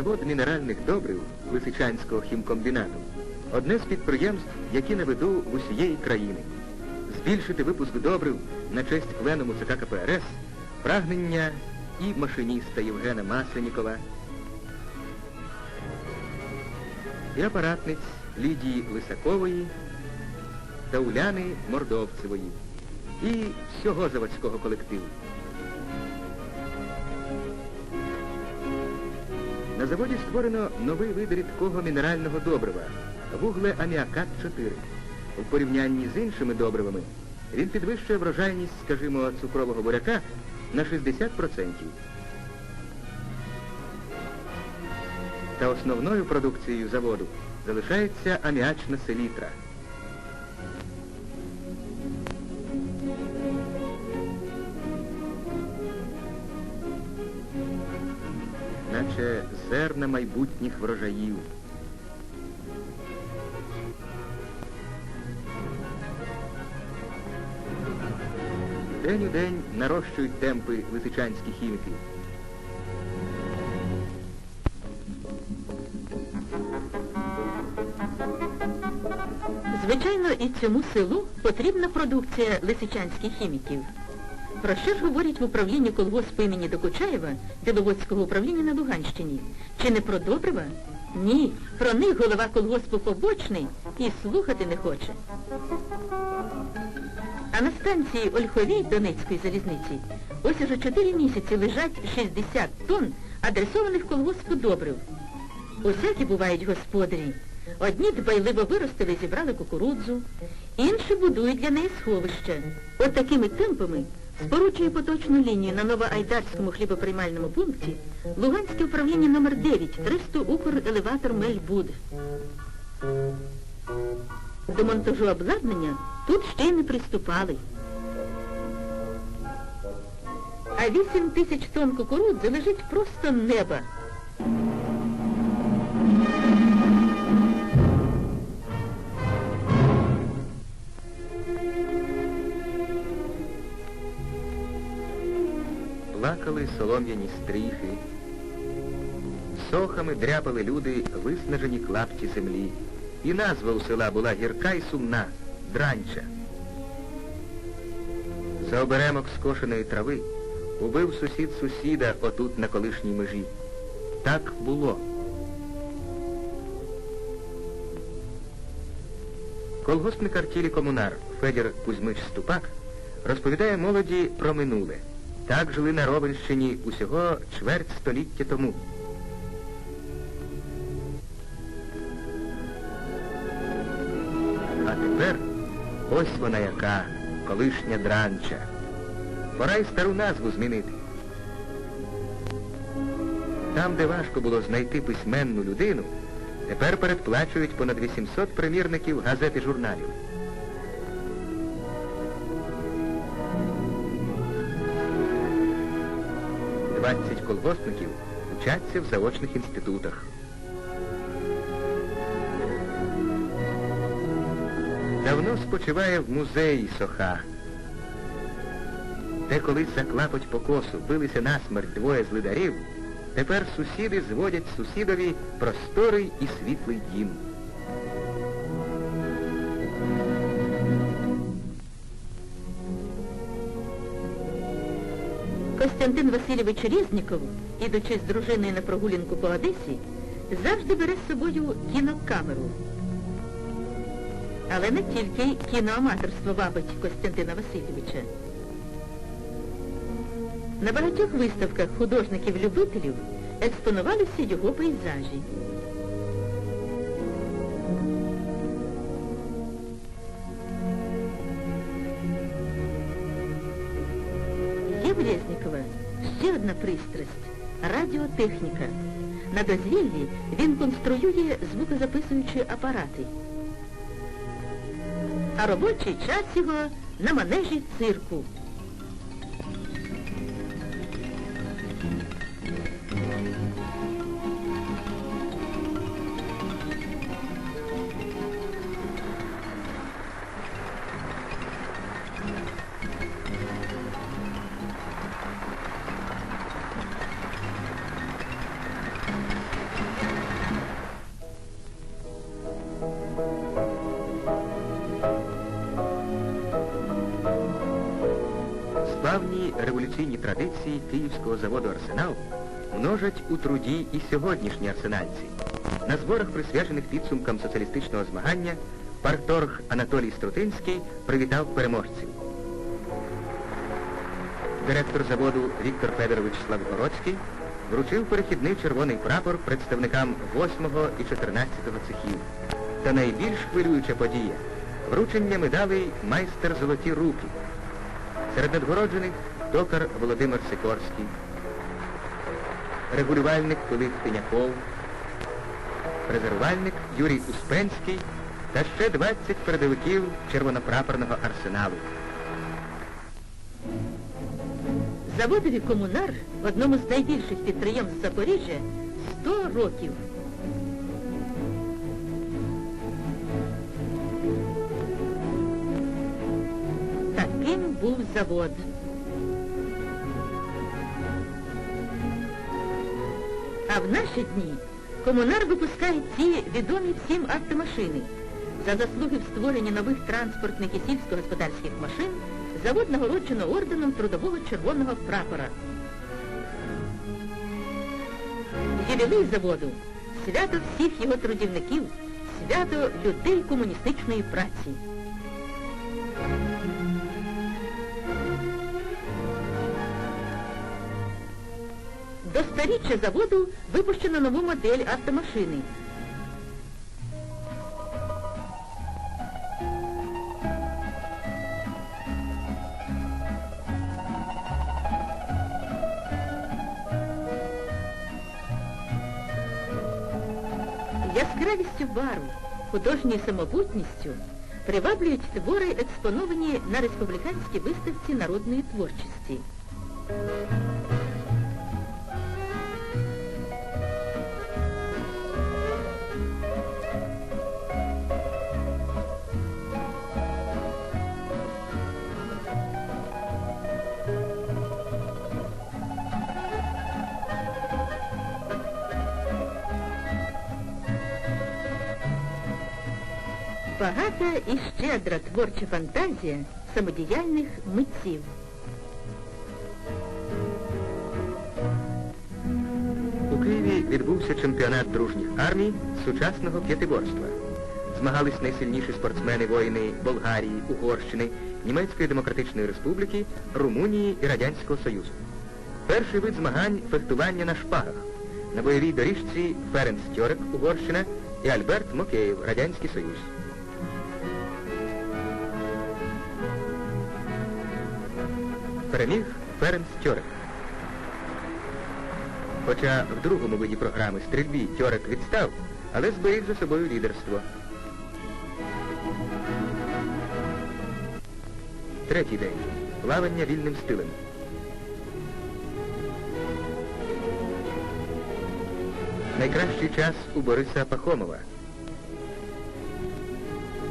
Завод мінеральних добрив Лисичанського хімкомбінату одне з підприємств, які на виду в усієї країни. Збільшити випуск добрив на честь пленуму ЦК КПРС прагнення і машиніста Євгена Масленікова, і апаратниць Лідії Лисакової та Уляни Мордовцевої і всього заводського колективу. На заводі створено новий вид рідкого мінерального добрива вуглеаміакат-4. У порівнянні з іншими добривами він підвищує врожайність, скажімо, цукрового буряка на 60%. Та основною продукцією заводу залишається аміачна селітра. Зерна майбутніх врожаїв. День у день нарощують темпи лисичанські хіміки. Звичайно, і цьому селу потрібна продукція лисичанських хіміків. Про що ж говорять в управлінні колгоспу імені Докучаєва Біловодського управління на Луганщині? Чи не про добрива? Ні, про них голова колгоспу побочний і слухати не хоче. А на станції Ольховій Донецької залізниці ось уже 4 місяці лежать 60 тонн адресованих колгоспу добрив. Усякі бувають господарі. Одні дбайливо виростили зібрали кукурудзу, інші будують для неї сховище. От такими темпами споручує поточну лінію на Новоайдарському хлібоприймальному пункті Луганське управління номер 9 300 Укрелеватор Мельбуд. До монтажу обладнання тут ще й не приступали. А 8 тисяч тонн кукурудзи лежить просто неба. Плакали солом'яні стріхи. Сохами дряпали люди виснажені клапті землі. І назва у села була гірка й сумна Дранча. За оберемок скошеної трави убив сусід сусіда отут на колишній межі. Так було. Колгоспник артілі комунар Федір Кузьмич Ступак розповідає молоді про минуле. Так жили на Ровенщині усього чверть століття тому. А тепер ось вона яка, колишня дранча. Пора й стару назву змінити. Там, де важко було знайти письменну людину, тепер передплачують понад 800 примірників газет і журналів. Двадцять колгоспників вчаться в заочних інститутах. Давно спочиває в музеї Соха. Де колись за клапоть покосу билися насмерть двоє злидарів, тепер сусіди зводять сусідові просторий і світлий дім. Костянтин Васильович Різніков, ідучи з дружиною на прогулянку по Одесі, завжди бере з собою кінокамеру. Але не тільки кіноаматорство вабить Костянтина Васильовича. На багатьох виставках художників-любителів експонувалися його пейзажі. Радіотехніка. На дозвіллі він конструює звукозаписуючі апарати. А робочий час його на манежі цирку. Славні революційні традиції київського заводу Арсенал множать у труді і сьогоднішні арсенальці. На зборах, присвячених підсумкам соціалістичного змагання, парторг Анатолій Струтинський привітав переможців. Директор заводу Віктор Федорович Славгородський вручив перехідний червоний прапор представникам 8 го і 14 го цехів. Та найбільш хвилююча подія вручення медалей майстер золоті руки. Серед надгороджених токар Володимир Сикорський, регулювальник Пилип Тиняков, резервувальник Юрій Успенський та ще 20 передовиків червонопрапорного арсеналу. Заводові комунар, в одному з найбільших підприємств Запоріжжя, 100 років. Таким був завод. А в наші дні комунар випускає ці відомі всім автомашини. За заслуги в створенні нових транспортних і сільськогосподарських машин завод нагороджено орденом Трудового червоного прапора. Ювілей заводу свято всіх його трудівників, свято людей комуністичної праці. До сторіччя заводу випущено нову модель автомашини. Яскравістю барв, художньою самобутністю приваблюють твори, експоновані на республіканській виставці народної творчості. Багата і щедра творча фантазія самодіяльних митців. У Києві відбувся чемпіонат дружніх армій сучасного п'ятиборства. Змагались найсильніші спортсмени воїни Болгарії, Угорщини, Німецької Демократичної Республіки, Румунії і Радянського Союзу. Перший вид змагань фехтування на шпагах. На бойовій доріжці Ференц Тьорек, Угорщина, і Альберт Мокеєв, Радянський Союз. Переміг Ференц Тьорек. Хоча в другому виді програми стрільбі Тьорек відстав, але зберіг за собою лідерство. Третій день. Плавання вільним стилем. Найкращий час у Бориса Пахомова.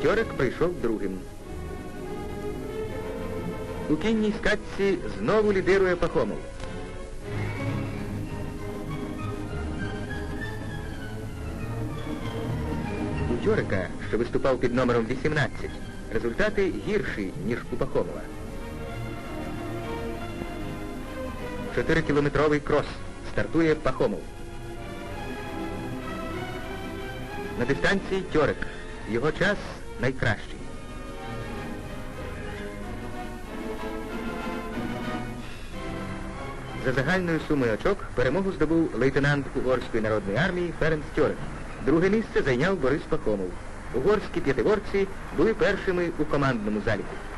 Тьорек прийшов другим. У кінній скачці знову лідирує Пахомов. У Тьорика, що виступав під номером 18, результати гірші, ніж у Пахомова. Чотирикілометровий крос. Стартує Пахомов. На дистанції Тьорик. Його час найкращий. За загальною сумою очок перемогу здобув лейтенант Угорської народної армії Ференц Тьорик. Друге місце зайняв Борис Пахомов. Угорські п'ятиборці були першими у командному заліку.